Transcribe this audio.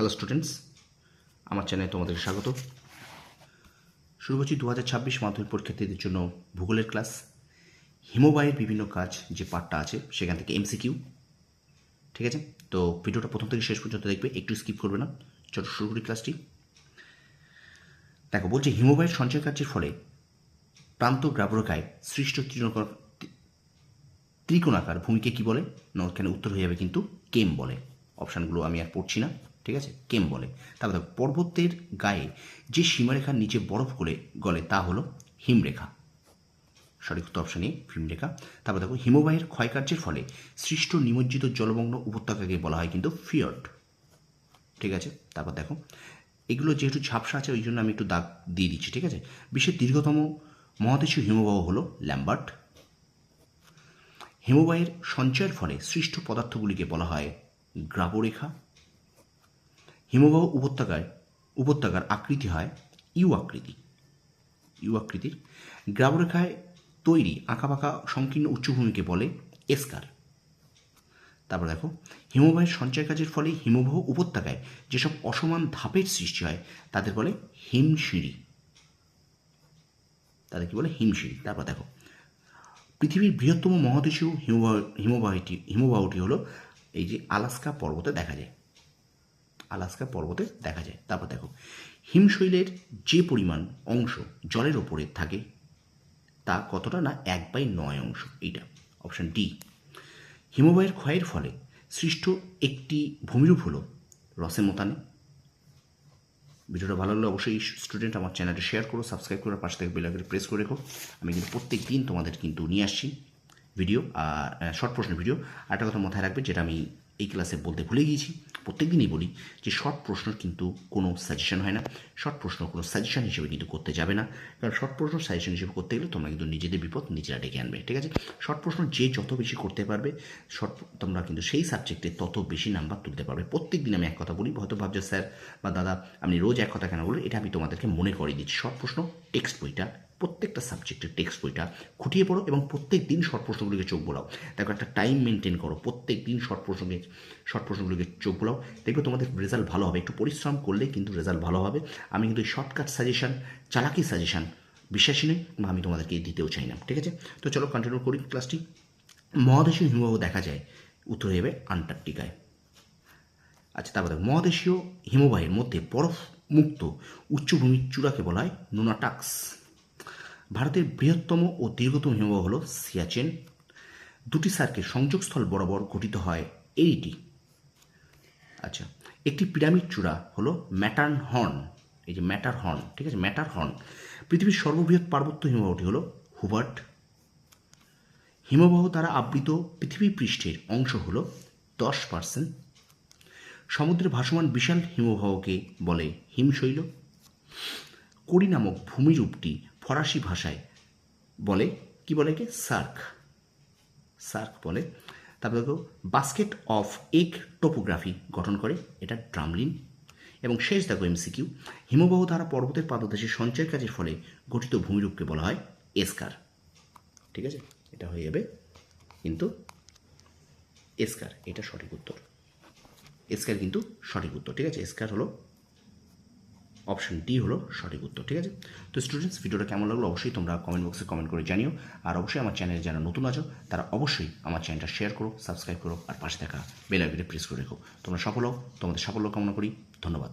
Hello students আমার চ্যানেলে তোমাদের স্বাগত। শুরু করছি দু হাজার ছাব্বিশ মাধ্যমিক পরীক্ষার্থীদের জন্য ভূগোলের ক্লাস হিমবাহের বিভিন্ন কাজ যে পার্টটা আছে, সেখান থেকে এমসিকিউ ঠিক আছে? তো ভিডিওটা প্রথম থেকে শেষ পর্যন্ত দেখবে, একটু স্কিপ করবে না। চলো শুরু করি ক্লাসটি দেখো, বলছে হিমবাহের সঞ্চয় কার্যের ফলে প্রান্ত গ্রাবরকায় সৃষ্ট তৃণকর ত্রিকোণাকার ভূমিকে কি বলে? না এখানে উত্তর হয়ে যাবে কিন্তু কেম বলে। অপশানগুলো আমি আর পড়ছি না। ঠিক আছে? কেম বলে। তারপর দেখো, পর্বতের গায়ে যে সীমারেখার নিচে বরফ করে গলে, তা হলো হিমরেখা। সঠিক উত্তর অপশান এ হিমরেখা। তারপর দেখো, হিমবাহের ক্ষয়কার্যের ফলে সৃষ্ট নিমজ্জিত জলমগ্ন উপত্যকাকে বলা হয় কিন্তু ফিয়র্ড। ঠিক আছে? তারপর দেখো, এগুলো যেহেতু ঝাপসা আছে, ওই জন্য আমি একটু দাগ দিয়ে দিচ্ছি, ঠিক আছে? বিশ্বের দীর্ঘতম মহাদেশীয় হিমবাহ হলো ল্যাম্বার্ট। হিমবাহের সঞ্চয়ের ফলে সৃষ্ট পদার্থগুলিকে বলা হয় গ্রাবরেখা। হিমবাহ উপত্যকায়, উপত্যকার আকৃতি হয় ইউ আকৃতি। ইউ আকৃতির গ্রাবরেখায় তৈরি আঁকাবাঁকা সংকীর্ণ উচ্চভূমিকে বলে এসকার। তারপর দেখো, হিমবাহের সঞ্চয় কাজের ফলে হিমবাহ উপত্যকায় যেসব অসমান ধাপের সৃষ্টি হয়, তাদের বলে হিমশিঁড়ি তাদের কি বলে? হিমশিঁড়ি তারপর দেখো, পৃথিবীর বৃহত্তম মহাদেশীয় হিমবাহ, হিমবাহটি হিমবাহটি হলো এই যে আলাস্কা পর্বতে দেখা যায়। আলাস্কা পর্বতে দেখা যায়। তারপর দেখো, হিমশৈলের যে পরিমাণ অংশ জলের ওপরে থাকে, তা কতটা না এক বাই নয় অংশ? এইটা। অপশান ডি, হিমবাহের ক্ষয়ের ফলে সৃষ্ট একটি ভূমিরূপ হলো রসে মোতানে ভিডিওটা ভালো লাগলে অবশ্যই স্টুডেন্ট আমার চ্যানেলটা শেয়ার করো, সাবস্ক্রাইব করে পাশে থেকে বেলাকে প্রেস করে রেখো। আমি কিন্তু প্রত্যেক দিন তোমাদের কিন্তু নিয়ে আসছি ভিডিও, আর শর্ট প্রশ্নের ভিডিও। আর একটা কথা মাথায় রাখবে, যেটা আমি এই ক্লাসে বলতে ভুলে গিয়েছি। প্রত্যেক দিনই বলি যে শর্ট প্রশ্ন কিন্তু কোনো সাজেশন হয় না। শর্ট প্রশ্ন কোনো সাজেশন হিসেবে কিন্তু করতে যাবে না। কারণ শর্ট প্রশ্ন সাজেশন হিসেবে করতে গেলে তোমরা কিন্তু নিজেদের বিপদ নিজেরা ডেকে আনবে, ঠিক আছে? শর্ট প্রশ্ন যে যত বেশি করতে পারবে শর্ট তোমরা কিন্তু সেই সাবজেক্টে তত বেশি নাম্বার তুলতে পারবে। প্রত্যেক দিন আমি এক কথা বলি, হয়তো ভাবছ, স্যার বা দাদা, আপনি রোজ এক কথা কেন বলুন এটা আমি তোমাদেরকে মনে করিয়ে দিচ্ছি। শর্ট প্রশ্ন টেক্সট বইটা প্রত্যেকটা সাবজেক্টের টেক্সট বইটা খুঁটিয়ে পড়ো এবং প্রত্যেক দিন শর্ট প্রশ্নগুলিকে চোখ বোলাও। দেখো একটা টাইম মেনটেন করো প্রত্যেক দিন শর্ট প্রশ্নকে শর্ট প্রশ্নগুলিকে চোখ বোলাও। দেখবে তোমাদের রেজাল্ট ভালো হবে। একটু পরিশ্রম করলে কিন্তু রেজাল্ট ভালো হবে। আমি কিন্তু শর্টকাট সাজেশান চালাকি সাজেশান বিশ্বাসী নই, বা আমি তোমাদেরকে দিতেও চাই না। ঠিক আছে? তো চলো কন্টিনিউ করি ক্লাসটি মহাদেশীয় হিমবাহ দেখা যায়, উত্তর যাবে আন্টার্কটিকায়। আচ্ছা তারপরে মহাদেশীয় হিমবাহের মধ্যে বরফ মুক্ত উচ্চভূমির চূড়াকে বলা হয় নুনাটাক্স। ভারতের বৃহত্তম ও দীর্ঘতম হিমবাহ হল সিয়াচেন। দুটি সার্কের সংযোগস্থল বরাবর গঠিত হয় এইটি। আচ্ছা একটি পিরামিড চূড়া হলো ম্যাটার্ন হর্ন এই যে ম্যাটার হর্ন ঠিক আছে? ম্যাটার হর্ন পৃথিবীর সর্ববৃহৎ পার্বত্য হিমবাহটি হলো হুবার্ট। হিমবাহ দ্বারা আবৃত পৃথিবী পৃষ্ঠের অংশ হল দশ পার্সেন্ট। সমুদ্রে ভাসমান বিশাল হিমবাহকে বলে হিমশৈল। করি নামক ভূমিরূপটি ফরাসি ভাষায় বলে, কি বলে কি সার্ক। সার্ক বলে, তারপরে দেখো, বাস্কেট অফ এগ টোপোগ্রাফি গঠন করে, এটা ড্রামলিন। এবং শেষ দেখো এমসিকিউ, হিমবাহ দ্বারা পর্বতের পাদদেশে সঞ্চয়ের কাজের ফলে গঠিত ভূমিরূপকে বলা হয় এসকার। ঠিক আছে? এটা হয়ে যাবে কিন্তু এসকার, এটা সঠিক উত্তর। এসকার কিন্তু সঠিক উত্তর। ঠিক আছে? এসকার হলো অপশন ডি হলো সঠিক উত্তর, ঠিক আছে? তো স্টুডেন্টস ভিডিওটা কেমন লাগল অবশ্যই তোমরা কমেন্ট বক্সে কমেন্ট করে জানিও। আর অবশ্যই আমার চ্যানেলে যারা নতুন আছো, তারা অবশ্যই আমার চ্যানেলটা শেয়ার করো সাবস্ক্রাইব করো, আর পাশে থাকা বেল প্রেস করে রেখো। তোমরা সফল হও, তোমাদের সাফল্য কামনা করি, ধন্যবাদ।